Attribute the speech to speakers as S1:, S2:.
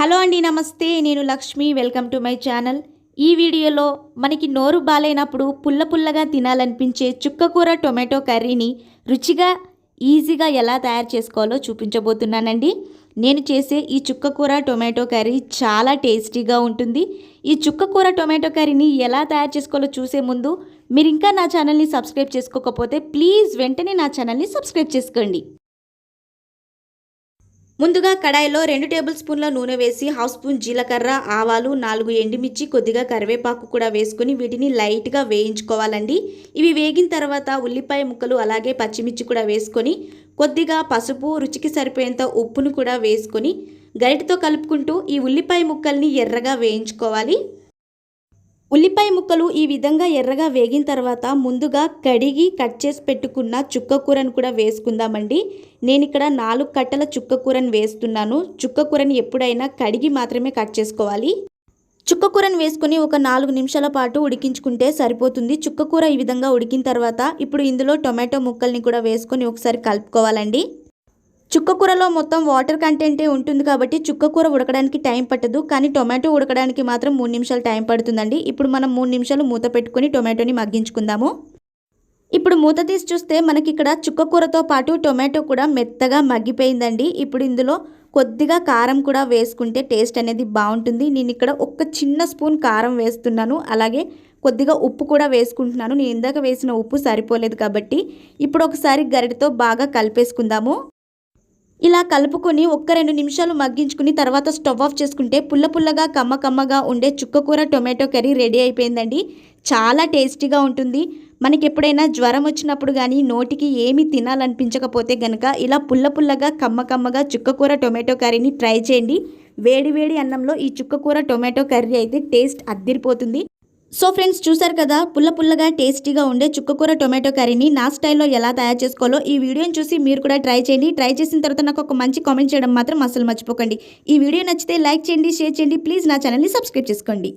S1: Hello అండి నమస్తే. నేను Lakshmi. Welcome to my channel. ఈ వీడియోలో మనకి నోరు బాలైనప్పుడు పుల్ల పుల్లగా తినాలనిపించే చుక్కకూర టొమాటో కర్రీని రుచిగా ఈజీగా ఎలా తయారు చేసుకోవాలో చూపించబోతున్నానండి. నేను చేసే ఈ చుక్కకూర టొమాటో కర్రీ చాలా టేస్టీగా ఉంటుంది. ఈ చుక్కకూర టొమాటో కర్రీని ఎలా తయారు చేసుకోవాలో చూసే ముందు మీరు ఇంకా నా ఛానల్ని సబ్స్క్రైబ్ చేసుకోకపోతే ప్లీజ్ వెంటనే నా ఛానల్ని సబ్స్క్రైబ్ చేసుకోండి. ముందుగా కడాయిలో రెండు టేబుల్ స్పూన్ల నూనె వేసి హాఫ్ స్పూన్ జీలకర్ర ఆవాలు నాలుగు ఎండుమిర్చి కొద్దిగా కరివేపాకు కూడా వేసుకొని వీటిని లైట్గా వేయించుకోవాలండి. ఇవి వేగిన తర్వాత ఉల్లిపాయ ముక్కలు అలాగే పచ్చిమిర్చి కూడా వేసుకొని కొద్దిగా పసుపు రుచికి సరిపోయేంత ఉప్పును కూడా వేసుకొని గరిటతో కలుపుకుంటూ ఈ ఉల్లిపాయ ముక్కల్ని ఎర్రగా వేయించుకోవాలి. ఉల్లిపాయ ముక్కలు ఈ విధంగా ఎర్రగా వేగిన తర్వాత ముందుగా కడిగి కట్ చేసి పెట్టుకున్న చుక్క కూరను కూడా వేసుకుందామండి. నేను ఇక్కడ నాలుగు కట్టల చుక్క కూరను వేస్తున్నాను. చుక్క కూరని ఎప్పుడైనా కడిగి మాత్రమే కట్ చేసుకోవాలి. చుక్క కూరను వేసుకొని ఒక నాలుగు నిమిషాల పాటు ఉడికించుకుంటే సరిపోతుంది. చుక్క కూర ఈ విధంగా ఉడికిన తర్వాత ఇప్పుడు ఇందులో టొమాటో ముక్కల్ని కూడా వేసుకొని ఒకసారి కలుపుకోవాలండి. చుక్కకూరలో మొత్తం వాటర్ కంటెంటే ఉంటుంది కాబట్టి చుక్కకూర ఉడకడానికి టైం పట్టదు కానీ టొమాటో ఉడకడానికి మాత్రం మూడు నిమిషాలు టైం పడుతుందండి. ఇప్పుడు మనం మూడు నిమిషాలు మూత పెట్టుకొని టొమాటోని మగ్గించుకుందాము. ఇప్పుడు మూత తీసి చూస్తే మనకి ఇక్కడ చుక్కకూరతో పాటు టొమాటో కూడా మెత్తగా మగ్గిపోయిందండి. ఇప్పుడు ఇందులో కొద్దిగా కారం కూడా వేసుకుంటే టేస్ట్ అనేది బాగుంటుంది. నేను ఇక్కడ ఒక చిన్న స్పూన్ కారం వేస్తున్నాను. అలాగే కొద్దిగా ఉప్పు కూడా వేసుకుంటున్నాను. నేను ఇందాక వేసిన ఉప్పు సరిపోలేదు కాబట్టి ఇప్పుడు ఒకసారి గరిటతో బాగా కలిపేసుకుందాము. ఇలా కలుపుకొని ఒక్క రెండు నిమిషాలు మగ్గించుకుని తర్వాత స్టవ్ ఆఫ్ చేసుకుంటే పుల్ల పుల్లగా కమ్మ కమ్మగా ఉండే చుక్కకూర టొమాటో కర్రీ రెడీ అయిపోయిందండి. చాలా టేస్టీగా ఉంటుంది. మనకి ఎప్పుడైనా జ్వరం వచ్చినప్పుడు కానీ నోటికి ఏమి తినాలనిపించకపోతే గనక ఇలా పుల్ల పుల్లగా కమ్మ కమ్మగా చుక్కకూర టొమాటో కర్రీని ట్రై చేయండి. వేడి వేడి అన్నంలో ఈ చుక్కకూర టొమాటో కర్రీ అయితే టేస్ట్ అద్దిరిపోతుంది. సో ఫ్రెండ్స్ చూసారు కదా పుల్ల పుల్లగా టేస్టీగా ఉండే చుక్కకూర టొమాటో కర్రీని నా స్టైల్లో ఎలా తయారు చేసుకోవాలో ఈ వీడియోని చూసి మీరు కూడా ట్రై చేయండి. ట్రై చేసిన తర్వాత నాకు ఒక మంచి కామెంట్ చేయడం మాత్రం అసలు మర్చిపోకండి. ఈ వీడియో నచ్చితే లైక్ చేయండి షేర్ చేయండి. ప్లీజ్ నా ఛానల్ని సబ్స్క్రైబ్ చేసుకోండి.